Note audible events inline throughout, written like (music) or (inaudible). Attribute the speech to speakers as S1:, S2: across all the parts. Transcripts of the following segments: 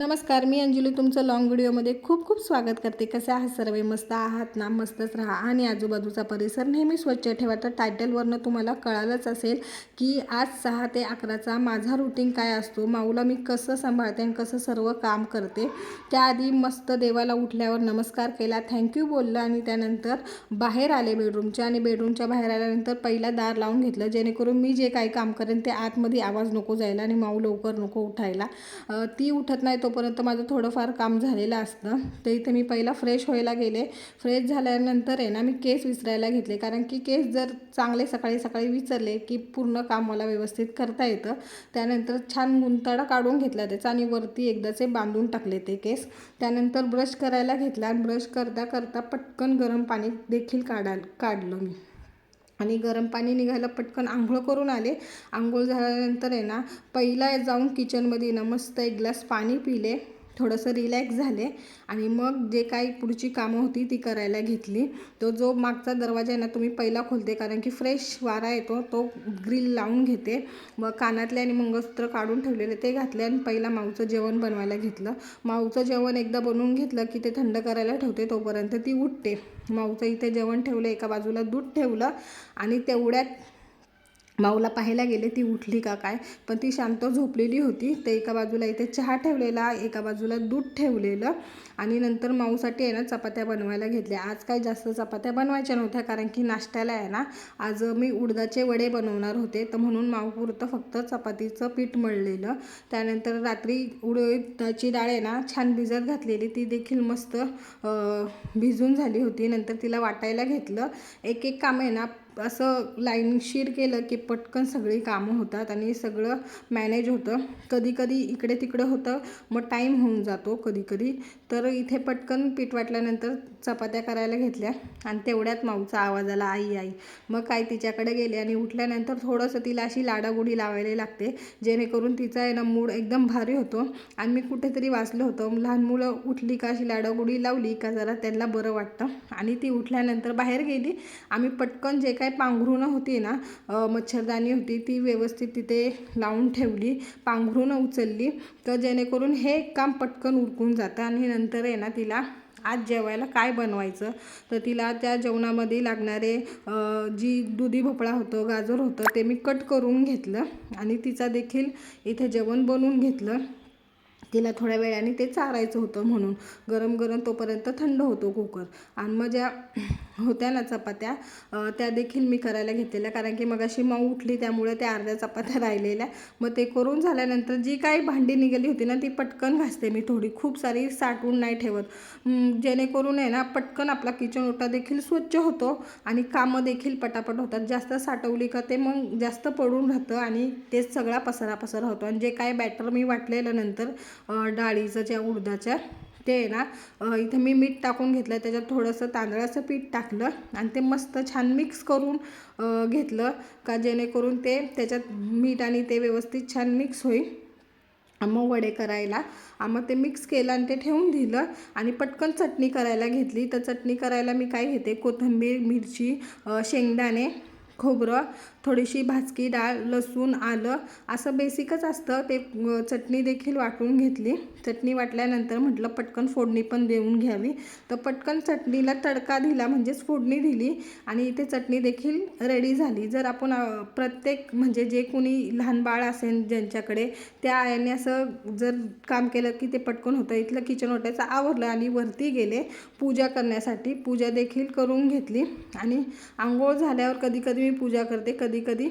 S1: नमस्कार मी अंजली तुमचं लॉंग व्हिडिओमध्ये खूप खूप स्वागत करते. कसे आहात सर्व? मस्त आहात ना? मस्तच राहा. आणि आजूबाजूचा परिसर नेहमी स्वच्छ ठेवा. तर टायटलवरनं तुम्हाला कळालंच असेल की आज सहा ते अकराचा माझा रुटीन काय असतो? माऊला मी कसं सांभाळते आणि कसं सर्व काम करते? त्याआधी मस्त देवाला उठल्यावर नमस्कार केला. थँक्यू बोललं आणि त्यानंतर बाहेर आले बेडरूमच्या आणि बेडरूमच्या बाहेर आल्यानंतर पहिला दार लावून घेतलं. जेणेकरून मी जे काही काम करेन ते आतमध्ये आवाज नको जायला आणि माऊ लवकर नको उठायला. ती उठत नाही तोपर्यंत माझं थोडंफार काम झालेलं असतं तर इथे मी पहिला फ्रेश व्हायला गेले. फ्रेश झाल्यानंतर आहे ना मी केस विसरायला घेतले. कारण की केस जर चांगले सकाळी सकाळी विसरले की पूर्ण काम मला व्यवस्थित करता येतं. त्यानंतर छान गुंताडा काढून घेतला त्याचा आणि वरती एकदाचे बांधून टाकले ते केस त्यानंतर ब्रश करायला घेतला आणि ब्रश करता करता पटकन गरम पाणी देखील काढा काढलं मी. आणि गरम पाणी निघायला पटकन आंघोळ करून आले. आंघोळ झाल्यानंतर आहे ना पहिला जाऊन किचनमध्ये ना मस्त एक ग्लास पाणी पिले. थोडंसं रिलॅक्स झाले आणि मग जे काही पुढची कामं होती ती करायला घेतली. तो जो मागचा दरवाजा आहे ना तुम्ही पहिला खोलते कारण की फ्रेश वारा येतो तो ग्रिल लावून घेते. मग कानातले आणि मंगळसूत्र काढून ठेवलेले ते घातले आणि पहिला माऊचं जेवण बनवायला घेतलं. माऊचं जेवण एकदा बनवून घेतलं की ते थंड करायला ठेवते तोपर्यंत ती उठते. माऊचं इथे जेवण ठेवलं एका बाजूला दूध ठेवलं आणि तेवढ्यात माऊला पाहायला गेले ती उठली का काय? पण ती शांत झोपलेली होती. ते एका बाजूला इथे चहा ठेवलेला एका बाजूला दूध ठेवलेलं आणि नंतर माऊसाठी आहे ना चपात्या बनवायला घेतल्या. आज काय जास्त चपात्या बनवायच्या नव्हत्या कारण की नाश्त्याला आहे ना. आज मी उडदाचे वडे बनवणार होते तर म्हणून माऊपुरतं फक्त चपातीचं पीठ मळलेलं. त्यानंतर रात्री उडदाची डाळ आहे ना छान भिजत घातलेली. ती देखील मस्त भिजून झाली होती. नंतर तिला वाटायला घेतलं. एक एक काम आहे ना असं लाईनशीर केलं की पटकन सगळी कामं होतात आणि सगळं मॅनेज होतं. कधी कधी इकडे तिकडे होतं मग टाईम होऊन जातो कधी कधी तर इथे पटकन पीठ वाटल्यानंतर चपात्या करायला घेतल्या आणि तेवढ्यात माऊचा आवाज आला आई आई. मग काय तिच्याकडे गेले आणि उठल्यानंतर थोडंसं तिला अशी लाडागुडी लावायला लागते जेणेकरून तिचा आहे ना मूड एकदम भारी होतो. आणि मी कुठेतरी वाचलं होतं लहान मुलं उठली का अशी लाडागुडी लावली का जरा त्यांना बरं वाटतं. आणि ती उठल्यानंतर बाहेर गेली. आम्ही पटकन जे काय पांघरुणं होती ना मच्छरदाणी होती ती व्यवस्थित तिथे लावून ठेवली पांघरुणं उचलली तर जेणेकरून हे काम पटकन उरकून जातं आणि नंतर आहे ना तिला आज जेवायला काय बनवायचं? तर तिला त्या जेवणामध्ये लागणारे जी दुधी भोपळा होतं गाजर होतं ते मी कट करून घेतलं आणि तिचा देखील इथे जेवण बनवून घेतलं. तिला थोड्या वेळाने ते चारायचं होतं म्हणून. गरम गरम तोपर्यंत थंड होतो कुकर. आणि मग ज्या होत्या ना चपात्या. त्या देखील मी करायला घेतलेल्या. कारण की मग अशी मऊ उठली त्यामुळे त्या अर्ध्या चपात्या (laughs) राहिलेल्या. मग ते करून झाल्यानंतर जी काही भांडी निघाली होती ना ती पटकन घासते मी थोडी. खूप सारी साठवून नाही ठेवत. जेणेकरून आहे ना पटकन आपला किचन ओटा देखील स्वच्छ होतो आणि कामं देखील पटापट होतात. जास्त साठवली का ते मग जास्त पडून राहतं आणि तेच सगळा पसरा पसरा होतो. आणि जे काय बॅटर मी वाटलेलं नंतर डाळीचं ज्या उडदाच्या ते आहे ना इथं मी मीठ टाकून घेतलं त्याच्यात थोडंसं तांदळाचं पीठ टाकलं आणि ते मस्त छान मिक्स करून घेतलं का जेणेकरून ते त्याच्यात मीठ आणि ते व्यवस्थित छान मिक्स होईल. मग वडे करायला मग ते मिक्स केलं आणि ते ठेवून दिलं आणि पटकन चटणी करायला घेतली. तर चटणी करायला मी काय घेते? कोथिंबीर मिरची शेंगदाणे खोबरं थोडीशी भाजकी डाळ लसूण आलं असं बेसिकच असतं. ते चटणी देखील वाटून घेतली. चटणी वाटल्यानंतर म्हटलं पटकन फोडणी पण देऊन घ्यावी. तर पटकन चटणीला तडका दिला म्हणजेच फोडणी दिली आणि इथे चटणी देखील रेडी झाली. जर आपण प्रत्येक म्हणजे जे कोणी लहान बाळ असेल ज्यांच्याकडे त्या आयाने असं जर काम केलं की ते पटकन होतं. इथलं किचन ओट्याचं आवरलं आणि वरती गेले पूजा करण्यासाठी. पूजा देखील करून घेतली आणि आंघोळ झाल्यावर कधी कधी मी पूजा करते कधी कधी.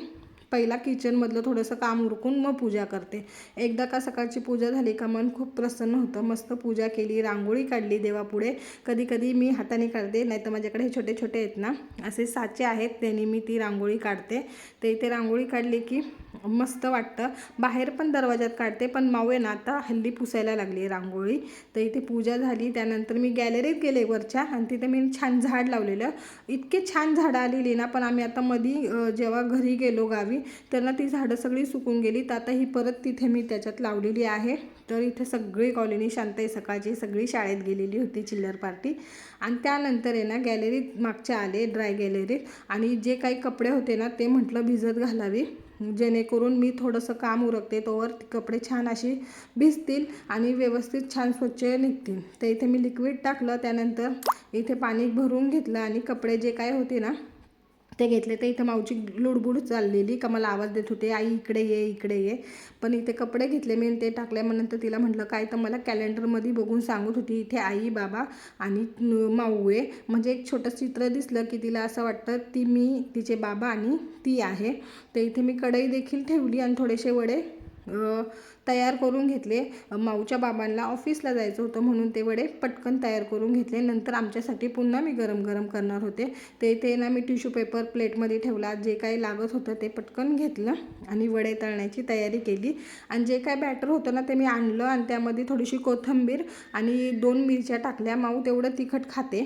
S1: पहिला किचनमधलं थोडंसं काम उरकून मग पूजा करते. एकदा का सकाळची पूजा झाली का मन खूप प्रसन्न होतं. मस्त पूजा केली रांगोळी काढली देवापुढे. कधी कधी मी हाताने काढते नाही तर माझ्याकडे हे छोटे छोटे आहेत ना असे साचे आहेत. त्यांनी मी ती रांगोळी काढते. ते इथे रांगोळी काढली की मस्त वाटतं. बाहेर पण दरवाजात काढते पण माऊ आहे ना आता हल्ली पुसायला लागली आहे रांगोळी. तर इथे पूजा झाली त्यानंतर मी गॅलरीत गेले वरच्या आणि तिथे मी छान झाड लावलेलं. इतके छान झाडं आलेली ना पण आम्ही आता मधी जेव्हा घरी गेलो गावी त्यांना ती झाडं सगळी सुकून गेली. तर आता ही परत तिथे मी त्याच्यात लावलेली आहे. तर इथे सगळी कॉलनी शांत आहे सकाळची सगळी शाळेत गेलेली होती चिल्लर पार्टी. आणि त्यानंतर आहे ना गॅलरीत मागच्या आले ड्राय गॅलरीत आणि जे काही कपडे होते ना ते म्हटलं भिजत घालावे. जेणेकरून मी थोडंसं काम उरकते तोवर ती कपडे छान अशी भिजतील आणि व्यवस्थित छान स्वच्छ निघतील. तर इथे मी लिक्विड टाकलं त्यानंतर इथे पाणी भरून घेतलं आणि कपडे जे काय होते ना ते घेतले तर इथं मावची लुडबुड चाललेली का मला आवाज देत होते आई इकडे ये इकडे ये. पण इथे कपडे घेतले मी ते टाकले. मग नंतर तिला म्हटलं काय तर मला कॅलेंडरमध्ये बघून सांगत होती इथे आई बाबा आणि माऊ आहे म्हणजे एक छोटं चित्र दिसलं की तिला असं वाटतं ती मी तिचे बाबा आणि ती आहे. तर इथे मी कढई देखील ठेवली आणि थोडेसे वडे तयार करून घेतले. माऊच्या बाबांना ऑफिसला जायचं होतं म्हणून ते वडे पटकन तयार करून घेतले. नंतर आमच्यासाठी पुन्हा मी गरम गरम करणार होते. ते ते ना मी टिश्यू पेपर प्लेटमध्ये ठेवला. जे काही लागत होतं ते पटकन घेतलं आणि वडे तळण्याची तयारी केली. आणि जे काय बॅटर होतं ना ते मी आणलं आणि त्यामध्ये थोडीशी कोथिंबीर आणि दोन मिरच्या टाकल्या. माऊ तेवढं तिखट खाते.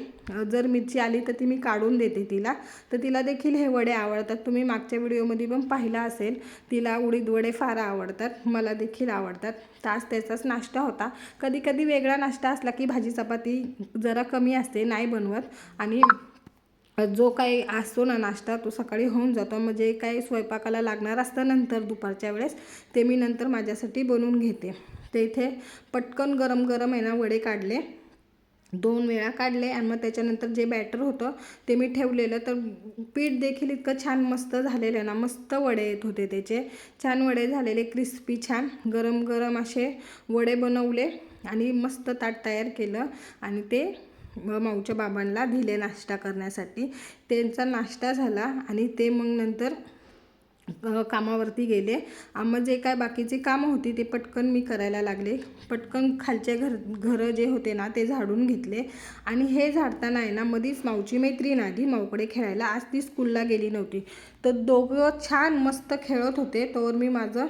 S1: जर मिरची आली तर ती मी काढून देते तिला. तर तिला देखील हे वडे आवडतात. तुम्ही मागच्या व्हिडिओमध्ये पण पाहिला असेल. तिला उडीद वडे फार आवडतात. मला देखील आवडतात. तास त्याचाच नाश्ता होता. कधी कधी वेगळा नाश्ता असला की भाजी चपाती जरा कमी असते नाही बनवत. आणि जो काही असतो ना नाश्ता तो सकाळी होऊन जातो. म्हणजे काही स्वयंपाकाला लागणार असतं नंतर दुपारच्या वेळेस ते मी नंतर माझ्यासाठी बनवून घेते. ते इथे पटकन गरम गरम आहे ना वडे काढले. दोन वेळा काढले आणि मग त्याच्यानंतर जे बॅटर होतं ते मी ठेवलेलं. तर पीठ देखील इतकं छान मस्त झालेलं ना मस्त वडे येत होते त्याचे. छान वडे झालेले क्रिस्पी छान. गरम गरम असे वडे बनवले आणि मस्त ताट तयार केलं. आणि ते माऊच्या बाबांना दिले नाश्ता करण्यासाठी. त्यांचा नाश्ता झाला आणि ते मग नंतर कामावरती गेले. मग जे काय बाकीची कामं होती ते पटकन मी करायला लागले. पटकन खालचे घर घरं जे होते ना ते झाडून घेतले. आणि हे झाडताना आहे ना मधीच माऊची मैत्रीण आली माऊकडे खेळायला. आज ती स्कूलला गेली नव्हती. तर दोघं छान मस्त खेळत होते. तोवर मी माझं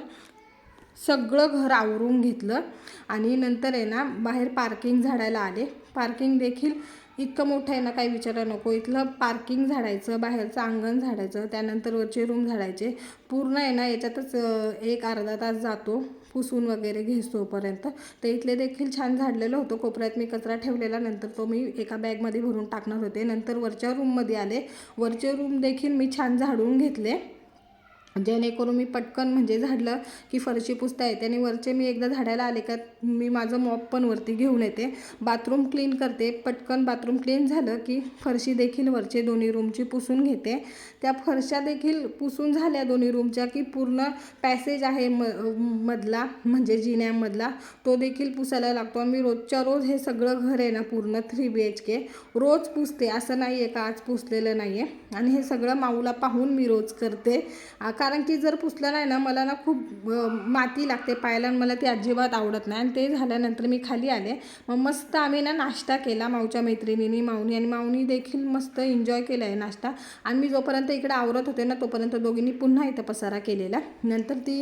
S1: सगळं घर आवरून घेतलं. आणि नंतर आहे ना बाहेर पार्किंग झाडायला आले. पार्किंग देखील इतकं मोठं आहे ना काही विचारायला नको. इथलं पार्किंग झाडायचं बाहेरचं अंगण झाडायचं त्यानंतर वरचे रूम झाडायचे. पूर्ण आहे ना याच्यातच एक अर्धा तास जातो पुसून वगैरे घेसतोपर्यंत तर इथले देखील छान झाडलेलं होतं. कोपऱ्यात मी कचरा ठेवलेला नंतर तो मी एका बॅगमध्ये भरून टाकणार होते. नंतर वरच्या रूममध्ये आले. वरचे रूम देखील मी छान झाडून घेतले. जेणेकरून मी पटकन म्हणजे झाडलं की फरशी पुसता येते आणि वरचे मी एकदा झाडायला आले का मी माझं मॉप पण वरती घेऊन येते. बाथरूम क्लीन करते. पटकन बाथरूम क्लीन झालं की फरशी देखील वरचे दोन्ही रूमची पुसून घेते. त्या फरशा देखील पुसून झाल्या दोन्ही रूमच्या की पूर्ण पॅसेज आहे म मधला म्हणजे जिन्यामधला तो देखील पुसायला लागतो. आणि मी रोजच्या रोज हे सगळं घर आहे ना पूर्ण थ्री बी एच के रोज पुसते. असं नाही आहे का? आज पुसलेलं नाही आहे आणि हे सगळं माऊला पाहून मी रोज करते. आका कारण की जर पुसलं नाही ना मला ना खूप माती लागते पायाला आणि मला ती अजिबात आवडत नाही. आणि ते झाल्यानंतर मी खाली आले. मग मस्त आम्ही ना नाश्ता केला माऊच्या मैत्रिणींनी माऊनी. आणि माऊनी देखील मस्त एन्जॉय केला आहे नाश्ता. आणि मी जोपर्यंत इकडे आवरत होते ना तोपर्यंत दोघींनी पुन्हा इथं पसारा केलेला. नंतर ती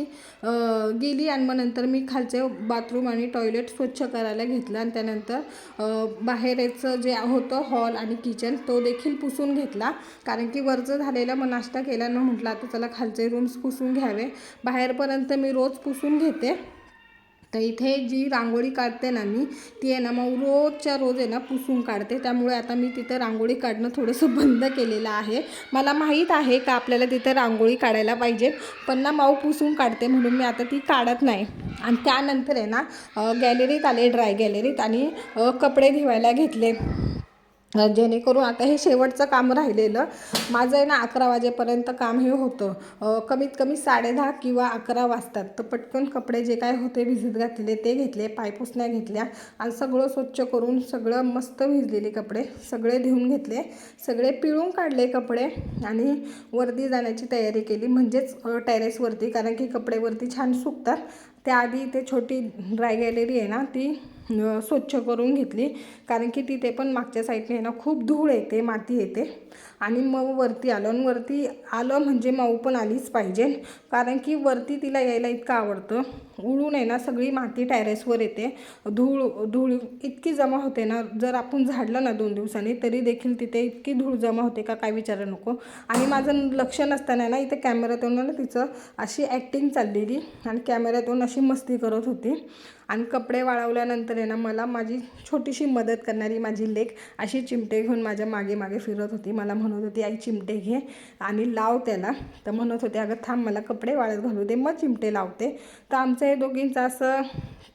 S1: गेली आणि मग नंतर मी खालचे बाथरूम आणि टॉयलेट स्वच्छ करायला घेतलं. आणि त्यानंतर बाहेरचं जे होतं हॉल आणि किचन तो देखील पुसून घेतला. कारण की वरचं झालेलं मग नाश्ता केला न म्हटलं आता चला खालचे रूम्स पुसून घ्यावे. बाहेरपर्यंत मी रोज पुसून घेते. तर इथे जी रांगोळी काढते ना मी ती आहे ना मग रोजच्या रोज आहे ना पुसून काढते. त्यामुळे आता मी तिथं रांगोळी काढणं थोडंसं (laughs) बंद केलेलं आहे. मला माहीत आहे का आपल्याला तिथं रांगोळी काढायला पाहिजे? पण ना माऊ पुसून काढते म्हणून मी आता ती काढत नाही. आणि त्यानंतर आहे ना गॅलरीत आले ड्राय गॅलरीत आणि कपडे धुवायला घेतले. जेणेकरून आता हे शेवटचं काम राहिलेलं माझं आहे ना अकरा वाजेपर्यंत काम हे होतं. कमीत कमी साडेदहा किंवा अकरा वाजतात. तर पटकन कपडे जे काय होते भिजत घातलेले ते घेतले पायपुसण्या घेतल्या आणि सगळं स्वच्छ करून सगळं मस्त भिजलेले कपडे सगळे धुवून घेतले. सगळे पिळून काढले कपडे आणि वरती जाण्याची तयारी केली. म्हणजेच टेरेसवरती कारण की कपडेवरती छान सुकतात. त्याआधी ते छोटी ड्राय गॅलरी आहे ना ती स्वच्छ करून घेतली. कारण की तिथे पण मागच्या साईडने ना खूप धूळ येते माती येते. आणि मग वरती आलो. आणि वरती आलं म्हणजे माऊ पण आलीच पाहिजे. कारण की वरती तिला यायला इतकं आवडतं. उडून आहे ना सगळी माती टॅरेसवर येते. धूळ धूळ इतकी जमा होते ना जर आपण झाडलं ना दोन दिवसांनी तरी देखील तिथे इतकी धूळ जमा होते का काय विचारा नको. आणि माझं लक्ष नसताना ना इथे कॅमेऱ्यातून ना तिचं अशी ॲक्टिंग चाललेली. आणि कॅमेऱ्यातून अशी मस्ती करत होती. आणि कपडे वाळवल्यानंतर आहे ना मला माझी छोटीशी मदत करणारी माझी लेक अशी चिमटे घेऊन माझ्या मागे मागे फिरत होती. मला म्हणत होती आई चिमटे घे आणि लाव त्याला. तर म्हणत होते अगं थांब मला कपडे वाळत घालू दे मग चिमटे लावते. तर आमचं हे दोघींचं असं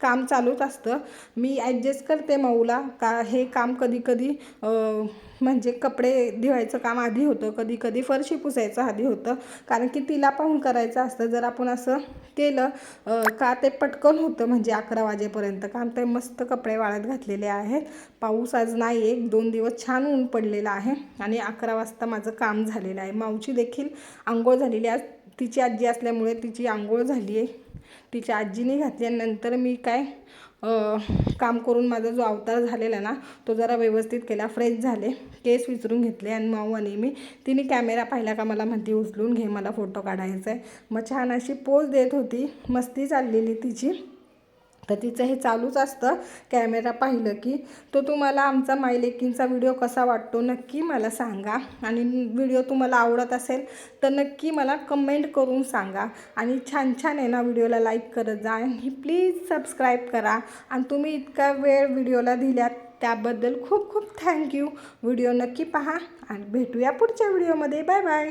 S1: काम चालूच असतं. मी ॲडजस्ट करते मऊला. का हे काम कधी कधी म्हणजे कपडे धुवायचं काम आधी होतं कधी कधी फरशी पुसायचं आधी होतं. कारण की तिला पाहून करायचं असतं. जर आपण असं केलं का ते पटकन होतं म्हणजे अकरा वाजेपर्यंत. कारण ते मस्त कपडे वाळत घातलेले आहेत. पाऊस आज नाही एक दोन दिवस छान ऊन पडलेलं आहे आणि अकरा वाजता माझं काम झालेलं आहे. माऊची देखील आंघोळ झालेली आज तिची आजी असल्यामुळे तिची आंघोळ झाली आहे. तिच्या आजीने घातल्यानंतर मी काय काम करून माझा जो अवतार झालेला ना तो जरा व्यवस्थित केला फ्रेश झाले केस विचरून घेतले आणि माऊ आणि मी तिने कॅमेरा पाहिला का मला म्हणती उचलून घे मला फोटो काढायचा आहे मग छान अशी पोज देत होती मस्ती चाललेली तिची. तर तिचं हे चालूच असतं. कॅमेरा पाहिलं की. तो तुम्हाला आमचा मायलेकींचा व्हिडिओ कसा वाटतो नक्की मला सांगा. आणि व्हिडिओ तुम्हाला आवडत असेल तर नक्की मला कमेंट करून सांगा. आणि छान छान आहे ना व्हिडिओला लाईक करत जा. आणि प्लीज सबस्क्राईब करा. आणि तुम्ही इतका वेळ व्हिडिओला दिल्यात त्याबद्दल खूप खूप थँक्यू. व्हिडिओ नक्की पहा. आणि भेटूया पुढच्या व्हिडिओमध्ये. Bye bye.